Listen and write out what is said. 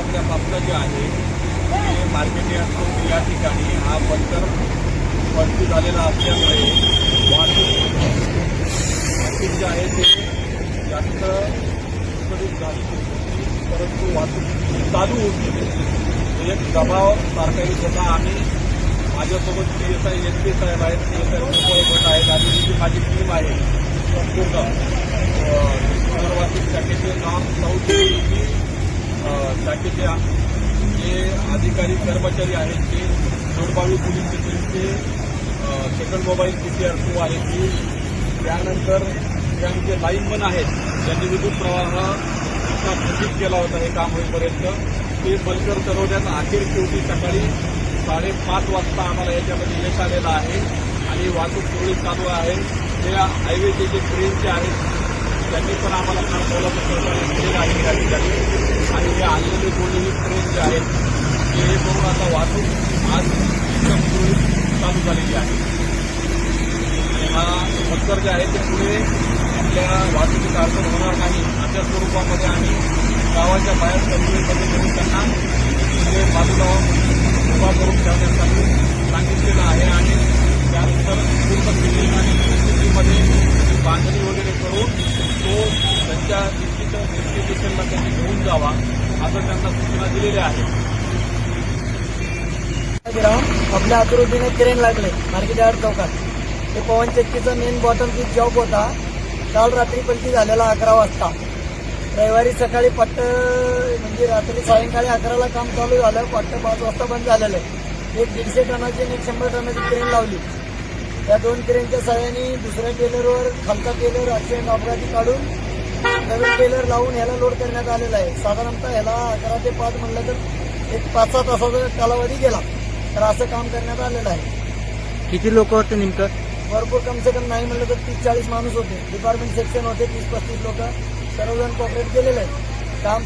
आपल्या जे आहे, ते मार्केट यार्ड हा बंदर भरती झालेला वाहतूक ते जास्त परंतु वाहतूक चालू होती. एक दबाव सारखा होता आम्ही माझ्यासोबत P S I S P साहेब आहेत पी एस भट आहेत आणि ही जी माझी टीम आहे. संपूर्ण पुनर्वासित शाखेचे नाम चौधरी की शाखेचे जे अधिकारी कर्मचारी आहेत ते जोडबावी पोलीस स्टेशनचे सेकंड मोबाईल पी टू आहे की त्यानंतर जे लाईनमन आहेत ज्यांनी विद्युत प्रवाह इतका केला होता हे काम होईपर्यंत ते बलकर चढवण्यात अखेर शेवटी सकाळी साडेपाच वाजता आम्हाला याच्यामध्ये यश आलेलं आहे. आणि वाहतूक सुरळीत चालू आहे. ते हायवेचे जे ट्रेनचे आहेत त्यांनी पण आम्हाला फार मोलाचं सहकार्य केलेलं आहे त्या ठिकाणी आणि हे आलेले कोणीही ट्रेन जे आहेत ते हे करून आता वाहतूक आज एकदम सुरळीत चालू झालेली आहे. हा पत्तर जे आहे ते पुढे आपल्या वाहतुकीचा अडचण होणार नाही. अशा स्वरूपामध्ये आम्ही गावाच्या बाहेर कमी करून त्यांना तिथे बाजूला उभा करून ठेवण्यासाठी सांगितलेलं आहे आणि त्यानंतर पूर्ण बिल्डिंग आणि परिस्थितीमध्ये बांधणी वगैरे करून तो त्यांच्या निश्चित डेस्टिनेशनला त्यांनी घेऊन जावा असं त्यांना सूचना दिलेल्या आहेत आपल्या अतुरुद्दीने क्रेन लागले. मार्केट चौकात. ते पवन चक्कीचा मेन बॉटम पीक जॉब होता. काल रात्री पलटी झालेला अकरा वाजता. रविवारी सकाळी पट्ट म्हणजे रात्री सायंकाळी अकराला काम चालू झालं. पट्ट पाच वाजता बंद झालेलं आहे. एक दीडशे टनाची आणि एक शंभर टनाची क्रेन लावली. त्या दोन क्रेनच्या सहाय्याने दुसऱ्या टेलरवर खालचा टेलर अक्षय अपघाती काढून नवीन टेलर लावून ह्याला लोड करण्यात आलेला आहे. साधारणतः ह्याला अकरा ते पाच म्हणलं तर एक पाच सहा तासाचा कालावधी गेला. तर असं काम करण्यात आलेलं आहे. किती लोक होते नेमकं? भरपूर कम से कम नाही म्हणलं तर तीस चाळीस माणूस होते. डिपार्टमेंट सेक्शन होते तीस पस्तीस लोक. सर्वजण कॉपरेट केलेले आहेत काम